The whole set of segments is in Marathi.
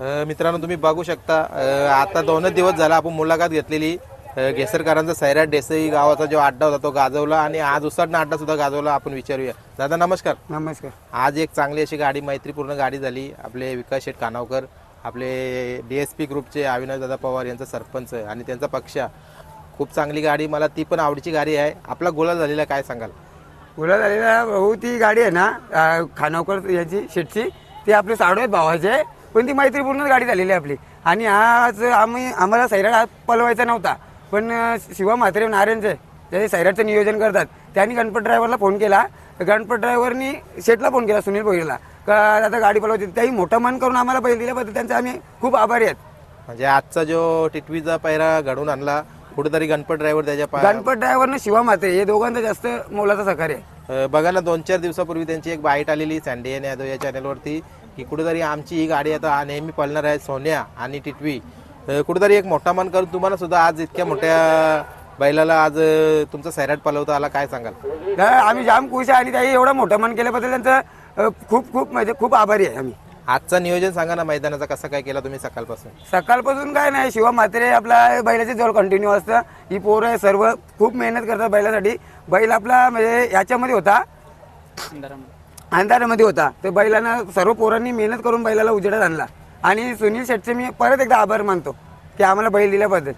मित्रांनो तुम्ही बघू शकता आता दोनच दिवस झाला आपण मुलाखत घेतलेली. घेसरकरांचा सैराट देसाई गावाचा जो अड्डा होता तो गाजवला आणि आज उसाटणा अड्डा सुद्धा गाजवला आपण विचारूया. दादा नमस्कार. नमस्कार. आज एक चांगली अशी गाडी मैत्रीपूर्ण गाडी झाली. आपले विकास शेठ कानावकर आपले डी एस पी ग्रुपचे अविनाश दादा पवार यांचा सरपंच आणि त्यांचा पक्ष. खूप चांगली गाडी मला ती पण आवडीची गाडी आहे. आपला गोला झालेला काय सांगाल? बोला झालेला भाऊ ती गाडी आहे ना खानावकर याची शेटची ती आपले साडू आहेत भावाचे. पण ती मैत्रीपूर्ण गाडी झालेली आहे आपली. आणि आज आम्ही आम्हाला सैराट आज पलवायचा नव्हता. पण शिवा म्हात्रे नारायणचे ते सैराटचं नियोजन करतात. त्यांनी गणपत ड्रायव्हरला फोन केला. गणपत ड्रायव्हरनी शेटला फोन केला सुनील भोईला का आता गाडी पलवायची त्याही मोठं मन करून आम्हाला बैल दिल्याबद्दल त्यांचे आम्ही खूप आभारी आहेत. म्हणजे आजचा जो टिटवीचा पैरा घडून आणला कुठेतरी गणपत ड्रायव्हर त्याच्या गणपत ड्रायव्हरनं शिवा म्हात्रे हे दोघांचं जास्त मोलाचा सहकार्य आहे. अ, बघा ना दोन चार दिवसापूर्वी त्यांची एक बाईट आलेली सँडी यादव या चॅनलवरती की कुठेतरी आमची ही गाडी आता नेहमी पळणार आहे सोन्या आणि टिटवी. कुठेतरी एक मोठा मन करून तुम्हाला सुद्धा आज इतक्या मोठ्या बैलाला आज तुमचा सैराट पलवता आला काय सांगाल? आम्ही जाम खुश आहे आणि त्याही एवढं मोठं मन केल्याबद्दल त्यांचं खूप खूप म्हणजे खूप आभारी आहे आम्ही. आजचं नियोजन सांगा ना मैदानाचा कसं काय केला तुम्ही सकाळपासून? सकाळपासून काय नाही शिवा म्हात्रे आपला बैलाच्या जवळ कंटिन्यू असतं. ही पोरं आहे सर्व खूप मेहनत करतात बैलासाठी. बैल आपला म्हणजे याच्यामध्ये होता. अंधारामध्ये होता. तर बैलांना सर्व पोरांनी मेहनत करून बैलाला उजेडात आणला. आणि सुनील शेटचे मी परत एकदा आभार मानतो की आम्हाला बैल दिल्याबद्दल.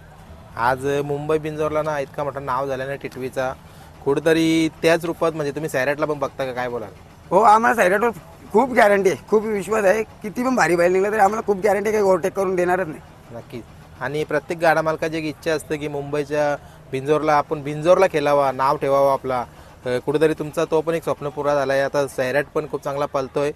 आज मुंबई बिंजोरला ना इतका मोठा नाव झालं ना टिटवीचा. कुठेतरी त्याच रूपात म्हणजे तुम्ही सैराटला पण बघता का? काय बोलाल? हो आम्हाला सायराटवर खूप गॅरंटी आहे. खूप विश्वास आहे. किती पण भारी बैल निघला तरी आम्हाला खूप गॅरंटी काही ओव्हरटेक करून देणारच नाही. नक्कीच. आणि प्रत्येक गाडा मालकाची एक इच्छा असते की मुंबईच्या बिंजोरला आपण बिंजोरला खेळावा नाव ठेवावं आपला. कुठेतरी तुमचा तो पण एक स्वप्न पुरा झाला आहे आता सैराट पण खूप चांगला पालतोय.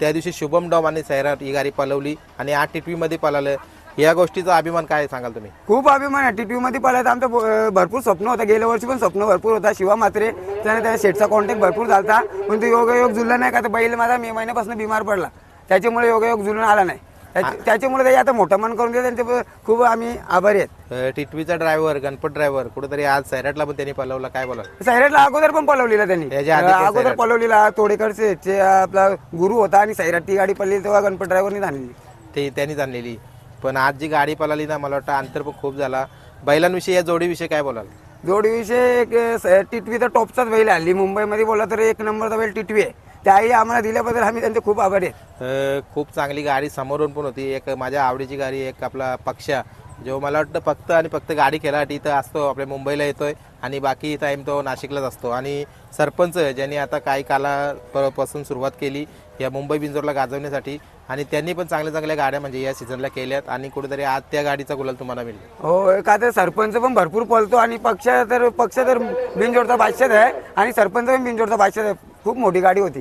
त्या दिवशी शुभम डॉम आणि सैराट ही गाडी पलवली आणि आठ टिटवीमध्ये पळालं या गोष्टीचा अभिमान काय सांगाल तुम्ही? खूप अभिमान आहे. टी मध्ये पाहिलं तर आमचं भरपूर स्वप्न होतं. गेल्या वर्षी पण स्वप्न भरपूर होता. शिवा मात्रे त्याने त्या शेटचा कॉन्टॅक्ट भरपूर झाला पण तो योगायोग जुळला नाही का? तर बैल माझा मे महिन्यापासून बिमार पडला. त्याच्यामुळे योगायोग जुळून आला नाही. त्याच्या- त्याच्यामुळे ते आता मोठं मन करून दिलं त्यांचे खूप आम्ही आभारी आहेत. अ, टिटवीचा ड्रायव्हर गणपत ड्रायव्हर कुठेतरी आज सैराटला पण त्यांनी पलवला. काय बोलाल सैराटला अगोदर पण पलवलेला त्यांनी. याच्या आधी पण अगोदर सैराट. पलवलेला तोडेकरचे जे आपला गुरु होता आणि सैराट ती गाडी पडली तेव्हा गणपत ड्रायव्हरनी आणली ते त्यांनीच आणलेली. पण आज जी गाडी पळाली ना मला वाटतं अंतर पण खूप झाला. बैलांविषयी या जोडीविषयी काय बोलाल? जोडीविषयी एक स- टिटवी तर टॉपचाच बैल. हल्ली मुंबईमध्ये बोलला तर एक नंबरचा बैल टिटवी आहे. त्याही आम्हाला दिल्याबद्दल आम्ही त्यांचे खूप आभारी आहेत. अ, खूप चांगली गाडी समोरून पण होती. एक माझ्या आवडीची गाडी एक आपला पक्षा. जो मला वाटतं फक्त आणि फक्त गाडी खेळासाठी इथं असतो आपल्या मुंबईला येतोय आणि बाकी टाईम तो नाशिकलाच असतो. आणि सरपंच ज्यांनी आता काही काला प- पासून सुरुवात केली या मुंबई बिंजोरला गाजवण्यासाठी. आणि त्यांनी पण चांगल्या चांगल्या गाड्या म्हणजे या सीझनला केल्यात आणि कुठेतरी आज त्या गाडीचा गुलाल तुम्हाला मिळेल. हो का तर सरपंच पण भरपूर पळतो आणि पक्ष तर पक्ष तर बिनजोडचा बादशाह आहे आणि सरपंच पण बिनजोडचा बादशाह आहे. खूप मोठी गाडी होती.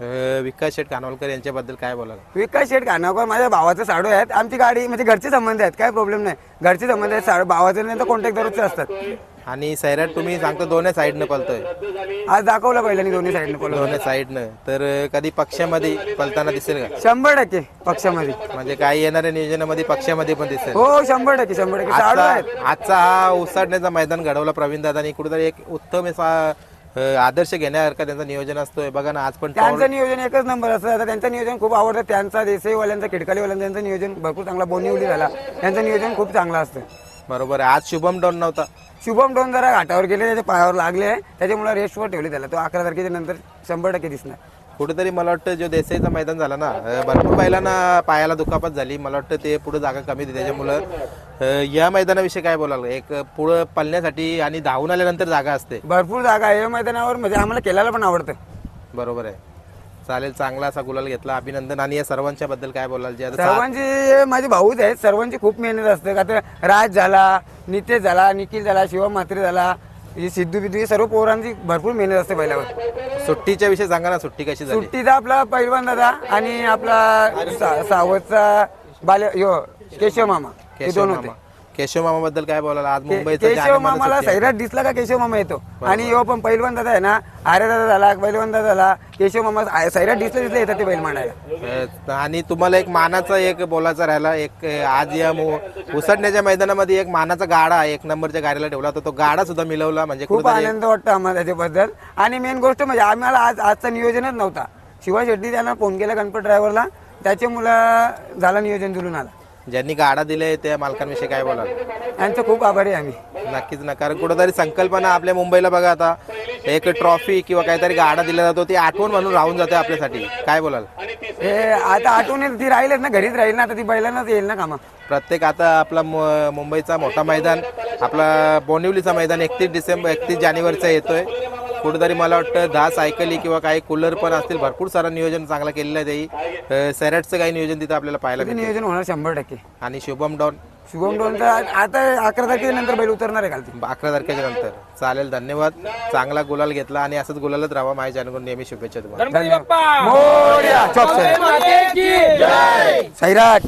अ, विकास शेठ कानवलकर यांच्याबद्दल काय बोलाल? विकास शेठ खानावकर माझ्या भावाचं साडू आहेत. आमची गाडी म्हणजे घरचे संबंध आहेत काय प्रॉब्लेम नाही. घरचे संबंध आहेत साडू भावाचे नाही तर कॉन्टॅक्ट दररोजचे असतात. आणि सैराट तुम्ही सांगतो दोन्ही साईडनं पलतोय आज दाखवलं पहिल्यानी दोन्ही साईडने पळवलं दोन्ही साईडनं. तर अ, कधी पक्षामध्ये पलताना दिसेल का? शंभर टक्के पक्षामध्ये. म्हणजे काही येणाऱ्या नियोजनामध्ये पक्षामध्ये पण दिसेल. हो शंभर टक्के शंभर टक्के. साडू आजचा आहेत. आजचा हा उसाडण्याचा मैदान घडवला प्रवीण दादानी कुठेतरी एक उत्तम असा आदर्श घेण्यासारखा त्यांचं नियोजन असतोय. बघा ना आज पण त्यांचं नियोजन एकच नंबर असतं. आता त्यांचं नियोजन खूप आवडतं. त्यांचा देसाईवाल्यांचा खिडकालीवाल्यांचा त्यांचं नियोजन भरपूर चांगला. बोनिवली झाला. त्यांचं नियोजन खूप चांगलं असतं. बरोबर आहे. आज शुभम डॉन नव्हता. शुभम डोन जरा घाटावर गेले त्याच्या पायावर लागले. त्याच्यामुळे रेस्टवर ठेवले त्याला. तो अकरा तारखेच्या नंतर शंभर टक्के दिसणार. कुठेतरी मला वाटतं जो देसाईचा मैदान झाला ना अ, भरपूर बैलांना पायाला दुखापत झाली. मला वाटतं ते पुढे जागा कमी होती. त्याच्यामुळं अ, या मैदानाविषयी काय बोलाल? एक पुढं पळण्यासाठी आणि धावून आल्यानंतर जागा असते. भरपूर जागा आहे. या मैदानावर म्हणजे आम्हाला केल्याला पण आवडतं. बरोबर आहे. चालेल चांगला असा गुलाल घेतला. अभिनंदन. आणि या सर्वांच्या बद्दल काय बोलाल? जे आता सर्वांची माझे भाऊच आहेत. सर्वांची खूप मेहनत असते. का तर राज झाला नितेश झाला निखिल झाला शिवा म्हात्रे झाला ही सिद्धू बिद्धू ही सर्व पोरांची भरपूर मेहनत असते पहिल्यावर. सुट्टीच्या विषयी सांगा ना सुट्टी कशी झाली? सुट्टीचा आपला पैलवान दादा आणि आपला सा- सावतचा बाले यो केशव मामा. केशव दोन होते. मामा. केशव मामा बद्दल काय बोलाल? आज मुंबईचं केशव मामाला सैराट दिसला का केशव मामा येतो? आणि यो पण पैलवान दादा आहे ना? आर्य दादा झाला पैलवान दादा झाला. केशव मामा सैराट दिसले दिसले येतात ते बैल मांडायला. आणि तुम्हाला एक मानाचा एक बोलायचा राहिला. एक आज या उसडण्याच्या मैदानामध्ये एक मानाचा गाडा एक नंबरच्या गाडीला ठेवला होता. तो गाडा सुद्धा मिळवला म्हणजे खूप आनंद वाटतो आम्हाला त्याच्याबद्दल. आणि मेन गोष्ट म्हणजे आम्हाला आज आजचा नियोजनच नव्हता. शिवा शेट्टी त्यांना फोन केला गणपत ड्रायव्हरला त्याचे मुलं झाला नियोजन जुळून आला. ज्यांनी गाडा दिले त्या मालकांविषयी काय बोलाल? यांचं खूप आभारी आहे आम्ही. नक्कीच ना कारण कुठेतरी संकल्पना आपल्या मुंबईला बघा आता. एक ट्रॉफी किंवा काहीतरी गाडा दिला जातो ती आठवण म्हणून राहून जाते आपल्यासाठी. काय बोलाल? हे आता आठवण येईल, ती राहीलच ना घरीच राहील ना आता ती बैलांनाच येईल ना कामा. प्रत्येक आता आपला मु- मुंबईचा मोठा मैदान आपला बोनिवलीचा मैदान एकतीस डिसेंबर एकतीस जानेवारीचा येतोय. कुठेतरी मला वाटतं दहा सायकली किंवा काही कूलर पण असतील भरपूर सारं नियोजन चांगलं केलेलं आहे त्याही सॅरेटचं काही नियोजन तिथं आपल्याला पाहायला ते मिळतं नियोजन होणार शंभर टक्के. आणि शुभम डॉन? शुभम डोनचा आता अकरा तारखेनंतर बैल उतरणार आहे काल ती अकरा तारखेच्या नंतर. चालेल धन्यवाद. चांगला गुलाल घेतला आणि असंच गुलालच राहा माझ्या चॅनलकडून नेहमी शुभेच्छा तुम्हाला. की सैराट